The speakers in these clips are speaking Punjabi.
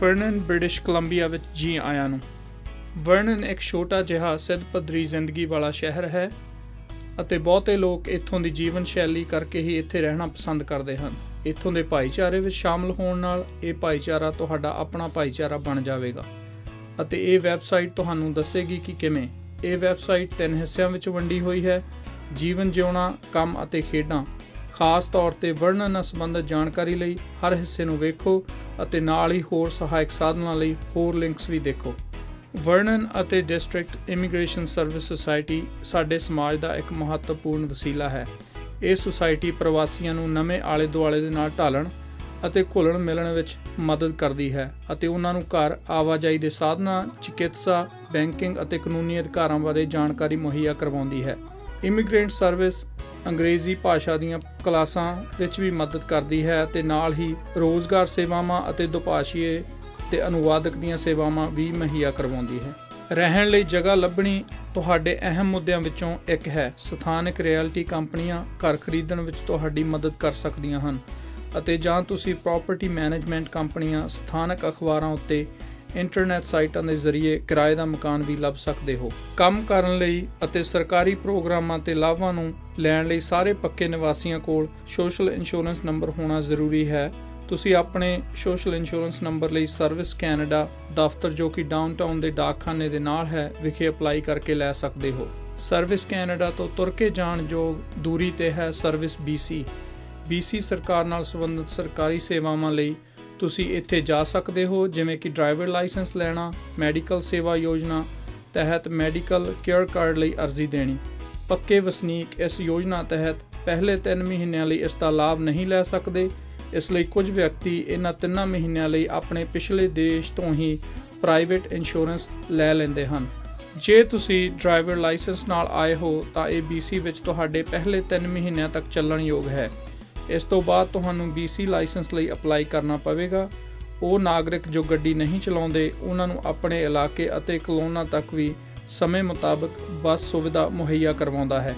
ਵਰਨਨ ਬ੍ਰਿਟਿਸ਼ ਕੋਲੰਬੀਆ ਵਿੱਚ ਜੀ ਆਇਆਂ ਨੂੰ। ਵਰਨਨ ਇੱਕ ਛੋਟਾ ਜਿਹਾ ਸਿੱਧ ਪੱਧਰੀ ਜ਼ਿੰਦਗੀ ਵਾਲਾ ਸ਼ਹਿਰ ਹੈ ਅਤੇ ਬਹੁਤੇ ਲੋਕ ਇੱਥੋਂ ਦੀ ਜੀਵਨ ਸ਼ੈਲੀ ਕਰਕੇ ਹੀ ਇੱਥੇ ਰਹਿਣਾ ਪਸੰਦ ਕਰਦੇ ਹਨ। ਇੱਥੋਂ ਦੇ ਭਾਈਚਾਰੇ ਵਿੱਚ ਸ਼ਾਮਲ ਹੋਣ ਨਾਲ ਇਹ ਭਾਈਚਾਰਾ ਤੁਹਾਡਾ ਆਪਣਾ ਭਾਈਚਾਰਾ ਬਣ ਜਾਵੇਗਾ। ਅਤੇ ਇਹ ਵੈਬਸਾਈਟ ਤੁਹਾਨੂੰ ਦੱਸੇਗੀ ਕਿ ਕਿਵੇਂ। ਇਹ ਵੈਬਸਾਈਟ ਤਿੰਨ ਹਿੱਸਿਆਂ ਵਿੱਚ ਵੰਡੀ ਹੋਈ ਹੈ। ਜੀਵਨ ਜਿਉਣਾ, ਕੰਮ ਅਤੇ ਖੇਡਾਂ। ਖਾਸ ਤੌਰ ਤੇ ਵਰਣਨ ਨਾਲ ਸੰਬੰਧਿਤ ਜਾਣਕਾਰੀ ਲਈ ਹਰ ਹਿੱਸੇ ਨੂੰ ਵੇਖੋ ਅਤੇ ਨਾਲ ਹੀ ਹੋਰ ਸਹਾਇਕ ਸਾਧਨਾਂ ਲਈ ਹੋਰ ਲਿੰਕਸ ਵੀ ਦੇਖੋ। ਵਰਣਨ ਅਤੇ ਡਿਸਟ੍ਰਿਕਟ ਇਮੀਗ੍ਰੇਸ਼ਨ ਸਰਵਿਸ ਸੁਸਾਇਟੀ ਸਾਡੇ ਸਮਾਜ ਦਾ ਇੱਕ ਮਹੱਤਵਪੂਰਨ ਵਸੀਲਾ ਹੈ। ਇਹ ਸੁਸਾਇਟੀ ਪ੍ਰਵਾਸੀਆਂ ਨੂੰ ਨਵੇਂ ਆਲੇ ਦੁਆਲੇ ਦੇ ਨਾਲ ਢਾਲਣ ਅਤੇ ਘੁਲਣ ਮਿਲਣ ਵਿੱਚ ਮਦਦ ਕਰਦੀ ਹੈ ਅਤੇ ਉਹਨਾਂ ਨੂੰ ਘਰ ਆਵਾਜਾਈ ਦੇ ਸਾਧਨਾਂ, ਚਿਕਿਤਸਾ, ਬੈਂਕਿੰਗ ਅਤੇ ਕਾਨੂੰਨੀ ਅਧਿਕਾਰਾਂ ਬਾਰੇ ਜਾਣਕਾਰੀ ਮੁਹੱਈਆ ਕਰਵਾਉਂਦੀ ਹੈ। ਇਮੀਗ੍ਰੈਂਟ ਸਰਵਿਸ ਅੰਗਰੇਜ਼ੀ ਭਾਸ਼ਾ ਦੀਆਂ ਕਲਾਸਾਂ ਵਿੱਚ ਵੀ ਮਦਦ ਕਰਦੀ ਹੈ ਤੇ ਨਾਲ ਹੀ ਰੋਜ਼ਗਾਰ ਸੇਵਾਵਾਂ ਅਤੇ ਦੁਪਾਸ਼ੀਏ ਤੇ ਅਨੁਵਾਦਕ ਦੀਆਂ ਸੇਵਾਵਾਂ ਵੀ ਮੁਹੱਈਆ ਕਰਵਾਉਂਦੀ ਹੈ। ਰਹਿਣ ਲਈ ਜਗ੍ਹਾ ਲੱਭਣੀ ਤੁਹਾਡੇ ਅਹਿਮ ਮੁੱਦਿਆਂ ਵਿੱਚੋਂ ਇੱਕ ਹੈ। ਸਥਾਨਕ ਰਿਐਲਿਟੀ ਕੰਪਨੀਆਂ ਘਰ ਖਰੀਦਣ ਵਿੱਚ ਤੁਹਾਡੀ ਮਦਦ ਕਰ ਸਕਦੀਆਂ ਹਨ ਅਤੇ ਜਾਂ ਤੁਸੀਂ ਪ੍ਰਾਪਰਟੀ ਮੈਨੇਜਮੈਂਟ ਕੰਪਨੀਆਂ ਸਥਾਨਕ ਅਖਬਾਰਾਂ ਉੱਤੇ ਇੰਟਰਨੈਟ ਸਾਈਟਾਂ ਦੇ ਜ਼ਰੀਏ ਕਿਰਾਏ ਦਾ ਮਕਾਨ ਵੀ ਲੱਭ ਸਕਦੇ ਹੋ। ਕੰਮ ਕਰਨ ਲਈ ਅਤੇ ਸਰਕਾਰੀ ਪ੍ਰੋਗਰਾਮਾਂ ਤੇ ਲਾਭਾਂ ਨੂੰ ਲੈਣ ਲਈ ਸਾਰੇ ਪੱਕੇ ਨਿਵਾਸੀਆਂ ਕੋਲ ਸੋਸ਼ਲ ਇੰਸ਼ੋਰੈਂਸ ਨੰਬਰ ਹੋਣਾ ਜ਼ਰੂਰੀ ਹੈ। ਤੁਸੀਂ ਆਪਣੇ ਸੋਸ਼ਲ ਇੰਸ਼ੋਰੈਂਸ ਨੰਬਰ ਲਈ ਸਰਵਿਸ ਕੈਨੇਡਾ ਦਫ਼ਤਰ ਜੋ ਕਿ ਡਾਊਨਟਾਊਨ ਦੇ ਡਾਕਖਾਨੇ ਦੇ ਨਾਲ ਹੈ ਵਿਖੇ ਅਪਲਾਈ ਕਰਕੇ ਲੈ ਸਕਦੇ ਹੋ। ਸਰਵਿਸ ਕੈਨੇਡਾ ਤੋਂ ਤੁਰ ਕੇ ਜਾਣ ਯੋਗ ਦੂਰੀ ਤੇ ਹੈ ਸਰਵਿਸ BC BC ਸਰਕਾਰ ਨਾਲ ਸੰਬੰਧਿਤ ਸਰਕਾਰੀ ਸੇਵਾਵਾਂ ਲਈ ਤੁਸੀਂ ਇੱਥੇ ਜਾ ਸਕਦੇ ਹੋ, ਜਿਵੇਂ ਕਿ ਡਰਾਈਵਰ ਲਾਇਸੈਂਸ ਲੈਣਾ ਮੈਡੀਕਲ ਸੇਵਾ ਯੋਜਨਾ ਤਹਿਤ ਮੈਡੀਕਲ ਕੇਅਰ ਕਾਰਡ ਲਈ ਅਰਜ਼ੀ ਦੇਣੀ। ਪੱਕੇ ਵਸਨੀਕ ਇਸ ਯੋਜਨਾ ਤਹਿਤ ਪਹਿਲੇ 3 ਮਹੀਨਿਆਂ ਲਈ ਇਸ ਦਾ ਲਾਭ ਨਹੀਂ ਲੈ ਸਕਦੇ। ਇਸ ਲਈ ਕੁਝ ਵਿਅਕਤੀ ਇਹਨਾਂ 3 ਮਹੀਨਿਆਂ ਲਈ ਆਪਣੇ ਪਿਛਲੇ ਦੇਸ਼ ਤੋਂ ਹੀ ਪ੍ਰਾਈਵੇਟ ਇੰਸ਼ੋਰੈਂਸ ਲੈ ਲੈਂਦੇ ਹਨ। ਜੇ ਤੁਸੀਂ ਡਰਾਈਵਰ ਲਾਇਸੈਂਸ ਨਾਲ ਆਏ ਹੋ, ਤਾਂ ਇਹ BC ਵਿੱਚ ਤੁਹਾਡੇ ਪਹਿਲੇ 3 ਮਹੀਨਿਆਂ ਤੱਕ ਚੱਲਣ ਯੋਗ ਹੈ। ਇਸ ਤੋਂ ਬਾਅਦ ਤੁਹਾਨੂੰ BC ਲਾਇਸੈਂਸ ਲਈ ਅਪਲਾਈ ਕਰਨਾ ਪਵੇਗਾ। ਉਹ ਨਾਗਰਿਕ ਜੋ ਗੱਡੀ ਨਹੀਂ ਚਲਾਉਂਦੇ, ਉਹਨਾਂ ਨੂੰ ਆਪਣੇ ਇਲਾਕੇ ਅਤੇ ਕਲੋਨਾਂ ਤੱਕ ਵੀ ਸਮੇਂ ਮੁਤਾਬਕ ਬੱਸ ਸੁਵਿਧਾ ਮੁਹੱਈਆ ਕਰਵਾਉਂਦਾ ਹੈ।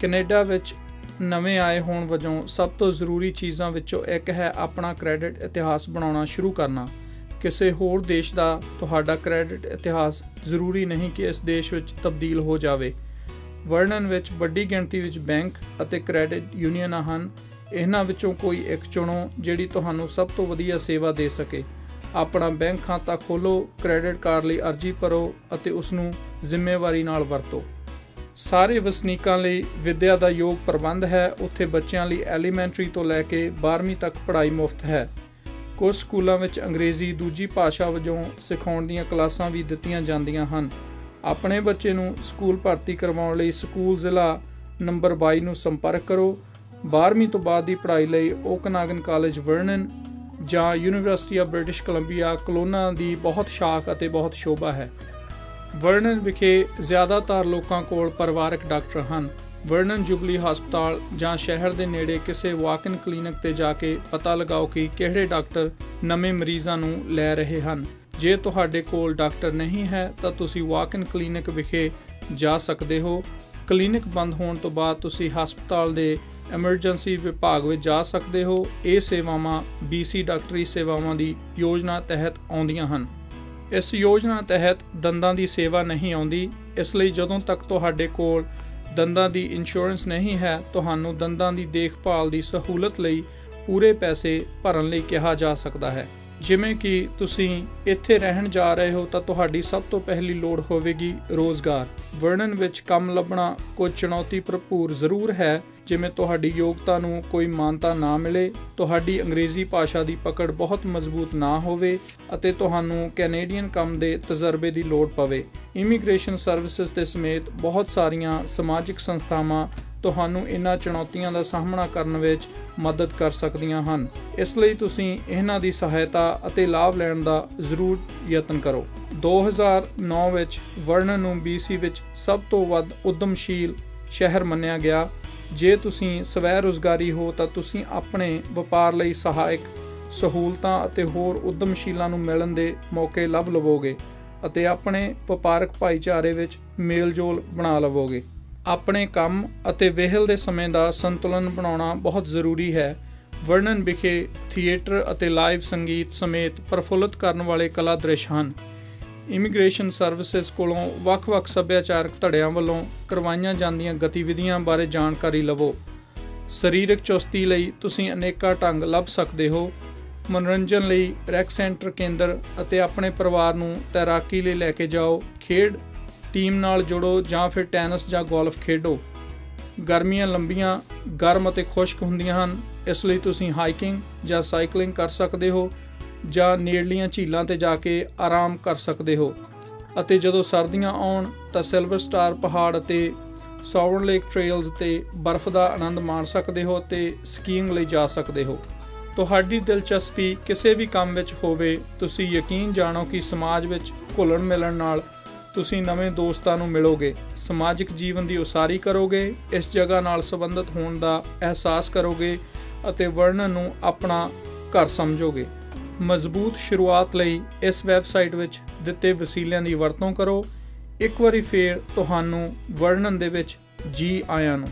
ਕੈਨੇਡਾ ਵਿੱਚ ਨਵੇਂ ਆਏ ਹੋਣ ਵਜੋਂ ਸਭ ਤੋਂ ਜ਼ਰੂਰੀ ਚੀਜ਼ਾਂ ਵਿੱਚੋਂ ਇੱਕ ਹੈ ਆਪਣਾ ਕ੍ਰੈਡਿਟ ਇਤਿਹਾਸ ਬਣਾਉਣਾ ਸ਼ੁਰੂ ਕਰਨਾ। ਕਿਸੇ ਹੋਰ ਦੇਸ਼ ਦਾ ਤੁਹਾਡਾ ਕ੍ਰੈਡਿਟ ਇਤਿਹਾਸ ਜ਼ਰੂਰੀ ਨਹੀਂ ਕਿ ਇਸ ਦੇਸ਼ ਵਿੱਚ ਤਬਦੀਲ ਹੋ ਜਾਵੇ। ਵਰਣਨ ਵਿੱਚ ਵੱਡੀ ਗਿਣਤੀ ਵਿੱਚ ਬੈਂਕ ਅਤੇ ਕ੍ਰੈਡਿਟ ਯੂਨੀਅਨਾਂ ਹਨ। ਇਹਨਾਂ ਵਿੱਚੋਂ ਕੋਈ ਇੱਕ ਚੁਣੋ ਜਿਹੜੀ ਤੁਹਾਨੂੰ ਸਭ ਤੋਂ ਵਧੀਆ ਸੇਵਾ ਦੇ ਸਕੇ। ਆਪਣਾ ਬੈਂਕ ਖਾਤਾ ਖੋਲੋ ਕ੍ਰੈਡਿਟ ਕਾਰਡ ਲਈ ਅਰਜ਼ੀ ਭਰੋ ਅਤੇ ਉਸ ਨੂੰ ਜ਼ਿੰਮੇਵਾਰੀ ਨਾਲ ਵਰਤੋ। ਸਾਰੇ ਵਸਨੀਕਾਂ ਲਈ ਵਿੱਦਿਆ ਦਾ ਯੋਗ ਪ੍ਰਬੰਧ ਹੈ। ਉੱਥੇ ਬੱਚਿਆਂ ਲਈ ਐਲੀਮੈਂਟਰੀ ਤੋਂ ਲੈ ਕੇ 12ਵੀਂ ਤੱਕ ਪੜ੍ਹਾਈ ਮੁਫਤ ਹੈ। ਕੁਝ ਸਕੂਲਾਂ ਵਿੱਚ ਅੰਗਰੇਜ਼ੀ ਦੂਜੀ ਭਾਸ਼ਾ ਵਜੋਂ ਸਿਖਾਉਣ ਦੀਆਂ ਕਲਾਸਾਂ ਵੀ ਦਿੱਤੀਆਂ ਜਾਂਦੀਆਂ ਹਨ। ਆਪਣੇ ਬੱਚੇ ਨੂੰ ਸਕੂਲ ਭਰਤੀ ਕਰਵਾਉਣ ਲਈ ਸਕੂਲ ਜ਼ਿਲ੍ਹਾ ਨੰਬਰ 22 ਨੂੰ ਸੰਪਰਕ ਕਰੋ। 12ਵੀਂ ਤੋਂ ਬਾਅਦ ਦੀ ਪੜ੍ਹਾਈ ਲਈ ਓਕਨਾਗਨ ਕਾਲਜ ਵਰਨਨ ਜਾਂ university of British Columbia, Kelowna ਦੀ ਬਹੁਤ ਸ਼ਾਖ ਅਤੇ ਬਹੁਤ ਸ਼ੋਭਾ ਹੈ। ਵਰਨਨ ਵਿਖੇ ਜ਼ਿਆਦਾਤਰ ਲੋਕਾਂ ਕੋਲ ਪਰਿਵਾਰਕ ਡਾਕਟਰ ਹਨ। ਵਰਨਨ ਜੁਬਲੀ ਹਸਪਤਾਲ ਜਾਂ ਸ਼ਹਿਰ ਦੇ ਨੇੜੇ ਕਿਸੇ ਵਾਕ-ਇਨ ਕਲੀਨਿਕ ਤੇ ਜਾ ਕੇ ਪਤਾ ਲਗਾਓ ਕਿ ਕਿਹੜੇ ਡਾਕਟਰ ਨਵੇਂ ਮਰੀਜ਼ਾਂ ਨੂੰ ਲੈ ਰਹੇ ਹਨ। ਜੇ ਤੁਹਾਡੇ ਕੋਲ ਡਾਕਟਰ ਨਹੀਂ ਹੈ, ਤਾਂ ਤੁਸੀਂ ਵਾਕ-ਇਨ ਕਲੀਨਿਕ ਵਿਖੇ ਜਾ ਸਕਦੇ ਹੋ। ਕਲੀਨਿਕ ਬੰਦ ਹੋਣ ਤੋਂ ਬਾਅਦ ਤੁਸੀਂ ਹਸਪਤਾਲ ਦੇ ਐਮਰਜੈਂਸੀ ਵਿਭਾਗ ਵਿੱਚ ਜਾ ਸਕਦੇ ਹੋ। ਇਹ ਸੇਵਾਵਾਂ BC ਡਾਕਟਰੀ ਸੇਵਾਵਾਂ ਦੀ ਯੋਜਨਾ ਤਹਿਤ ਆਉਂਦੀਆਂ ਹਨ। ਇਸ ਯੋਜਨਾ ਤਹਿਤ ਦੰਦਾਂ ਦੀ ਸੇਵਾ ਨਹੀਂ ਆਉਂਦੀ। ਇਸ ਲਈ ਜਦੋਂ ਤੱਕ ਤੁਹਾਡੇ ਕੋਲ ਦੰਦਾਂ ਦੀ ਇੰਸ਼ੋਰੈਂਸ ਨਹੀਂ ਹੈ, ਤੁਹਾਨੂੰ ਦੰਦਾਂ ਦੀ ਦੇਖਭਾਲ ਦੀ ਸਹੂਲਤ ਲਈ ਪੂਰੇ ਪੈਸੇ ਭਰਨ ਲਈ ਕਿਹਾ ਜਾ ਸਕਦਾ ਹੈ। ਜਿਵੇਂ ਕਿ ਤੁਸੀਂ ਇੱਥੇ ਰਹਿਣ ਜਾ ਰਹੇ ਹੋ ਤਾਂ ਤੁਹਾਡੀ ਸਭ ਤੋਂ ਪਹਿਲੀ ਲੋੜ ਹੋਵੇਗੀ ਰੋਜ਼ਗਾਰ। ਵਰਣਨ ਵਿੱਚ ਕੰਮ ਲੱਭਣਾ ਕੋਈ ਚੁਣੌਤੀ ਭਰਪੂਰ ਜ਼ਰੂਰ ਹੈ। ਜਿਵੇਂ ਤੁਹਾਡੀ ਯੋਗਤਾ ਨੂੰ ਕੋਈ ਮਾਨਤਾ ਨਾ ਮਿਲੇ, ਤੁਹਾਡੀ ਅੰਗਰੇਜ਼ੀ ਭਾਸ਼ਾ ਦੀ ਪਕੜ ਬਹੁਤ ਮਜ਼ਬੂਤ ਨਾ ਹੋਵੇ ਅਤੇ ਤੁਹਾਨੂੰ ਕੈਨੇਡੀਅਨ ਕੰਮ ਦੇ ਤਜਰਬੇ ਦੀ ਲੋੜ ਪਵੇ। ਇਮੀਗ੍ਰੇਸ਼ਨ ਸਰਵਿਸਿਜ਼ ਦੇ ਸਮੇਤ ਬਹੁਤ ਸਾਰੀਆਂ ਸਮਾਜਿਕ ਸੰਸਥਾਵਾਂ ਤੁਹਾਨੂੰ ਇਹਨਾਂ ਚੁਣੌਤੀਆਂ ਦਾ ਸਾਹਮਣਾ ਕਰਨ ਵਿੱਚ ਮਦਦ ਕਰ ਸਕਦੀਆਂ ਹਨ। ਇਸ ਲਈ ਤੁਸੀਂ ਇਹਨਾਂ ਦੀ ਸਹਾਇਤਾ ਅਤੇ ਲਾਭ ਲੈਣ ਦਾ ਜ਼ਰੂਰ ਯਤਨ ਕਰੋ। 2009 ਵਿੱਚ ਵਰਨਨ ਨੂੰ BC ਵਿੱਚ ਸਭ ਤੋਂ ਵੱਧ ਉਦਮਸ਼ੀਲ ਸ਼ਹਿਰ ਮੰਨਿਆ ਗਿਆ। ਜੇ ਤੁਸੀਂ ਸਵੈ ਰੋਜ਼ਗਾਰੀ ਹੋ ਤਾਂ ਤੁਸੀਂ ਆਪਣੇ ਵਪਾਰ ਲਈ ਸਹਾਇਕ ਸਹੂਲਤਾਂ ਅਤੇ ਹੋਰ ਉਦਮਸ਼ੀਲਾਂ ਨੂੰ ਮਿਲਣ ਦੇ ਮੌਕੇ ਲੱਭ ਲਵੋਗੇ ਅਤੇ ਆਪਣੇ ਵਪਾਰਕ ਭਾਈਚਾਰੇ ਵਿੱਚ ਮੇਲਜੋਲ ਬਣਾ ਲਵੋਗੇ। ਆਪਣੇ ਕੰਮ ਅਤੇ ਵਿਹਲ ਦੇ ਸਮੇਂ ਦਾ ਸੰਤੁਲਨ ਬਣਾਉਣਾ ਬਹੁਤ ਜ਼ਰੂਰੀ ਹੈ। ਵਰਣਨ ਵਿਖੇ ਥੀਏਟਰ ਅਤੇ ਲਾਈਵ ਸੰਗੀਤ ਸਮੇਤ ਪ੍ਰਫੁੱਲਤ ਕਰਨ ਵਾਲੇ ਕਲਾ ਦ੍ਰਿਸ਼ ਹਨ। ਇਮੀਗ੍ਰੇਸ਼ਨ ਸਰਵਿਸਿਜ਼ ਕੋਲੋਂ ਵੱਖ-ਵੱਖ ਸੱਭਿਆਚਾਰਕ ਧੜਿਆਂ ਵੱਲੋਂ ਕਰਵਾਈਆਂ ਜਾਂਦੀਆਂ ਗਤੀਵਿਧੀਆਂ ਬਾਰੇ ਜਾਣਕਾਰੀ ਲਵੋ। ਸਰੀਰਕ ਚੁਸਤੀ ਲਈ ਤੁਸੀਂ ਅਨੇਕਾਂ ਢੰਗ ਲੱਭ ਸਕਦੇ ਹੋ। ਮਨੋਰੰਜਨ ਲਈ ਰੈਕ ਸੈਂਟਰ ਕੇਂਦਰ ਅਤੇ ਆਪਣੇ ਪਰਿਵਾਰ ਨੂੰ ਤੈਰਾਕੀ ਲਈ ਲੈ ਕੇ ਜਾਓ। ਖੇਡ ਟੀਮ ਨਾਲ ਜੁੜੋ ਜਾਂ ਫਿਰ ਟੈਨਿਸ ਜਾਂ ਗੋਲਫ ਖੇਡੋ। ਗਰਮੀਆਂ ਲੰਬੀਆਂ, ਗਰਮ ਅਤੇ ਖੁਸ਼ਕ ਹੁੰਦੀਆਂ ਹਨ। ਇਸ ਲਈ ਤੁਸੀਂ ਹਾਈਕਿੰਗ ਜਾਂ ਸਾਈਕਲਿੰਗ ਕਰ ਸਕਦੇ ਹੋ ਜਾਂ ਨੇੜਲੀਆਂ ਝੀਲਾਂ ਤੇ ਜਾ ਕੇ ਆਰਾਮ ਕਰ ਸਕਦੇ ਹੋ। ਅਤੇ ਜਦੋਂ ਸਰਦੀਆਂ ਆਉਣ ਤਾਂ ਸਿਲਵਰ ਸਟਾਰ ਪਹਾੜ ਅਤੇ ਸੌਵਰਨ ਲੇਕ ਟ੍ਰੇਲਸ ਤੇ ਬਰਫ਼ ਦਾ ਆਨੰਦ ਮਾਣ ਸਕਦੇ ਹੋ ਤੇ ਸਕੀਇੰਗ ਲਈ ਜਾ ਸਕਦੇ ਹੋ। ਤੁਹਾਡੀ ਦਿਲਚਸਪੀ ਕਿਸੇ ਵੀ ਕੰਮ ਵਿੱਚ ਹੋਵੇ, ਤੁਸੀਂ ਯਕੀਨ ਜਾਣੋ ਕਿ ਸਮਾਜ ਵਿੱਚ ਘੁਲਣ ਮਿਲਣ ਨਾਲ ਤੁਸੀਂ ਨਵੇਂ ਦੋਸਤਾਂ ਨੂੰ ਮਿਲੋਗੇ, ਸਮਾਜਿਕ ਜੀਵਨ ਦੀ ਉਸਾਰੀ ਕਰੋਗੇ, ਇਸ ਜਗ੍ਹਾ ਨਾਲ ਸੰਬੰਧਿਤ ਹੋਣ ਦਾ ਅਹਿਸਾਸ ਕਰੋਗੇ ਅਤੇ ਵਰਣਨ ਨੂੰ ਆਪਣਾ ਘਰ ਸਮਝੋਗੇ। ਮਜ਼ਬੂਤ ਸ਼ੁਰੂਆਤ ਲਈ ਇਸ ਵੈਬਸਾਈਟ ਵਿੱਚ ਦਿੱਤੇ ਵਸੀਲਿਆਂ ਦੀ ਵਰਤੋਂ ਕਰੋ। ਇੱਕ ਵਾਰੀ ਫੇਰ ਤੁਹਾਨੂੰ ਵਰਣਨ ਦੇ ਵਿੱਚ ਜੀ ਆਇਆਂ ਨੂੰ।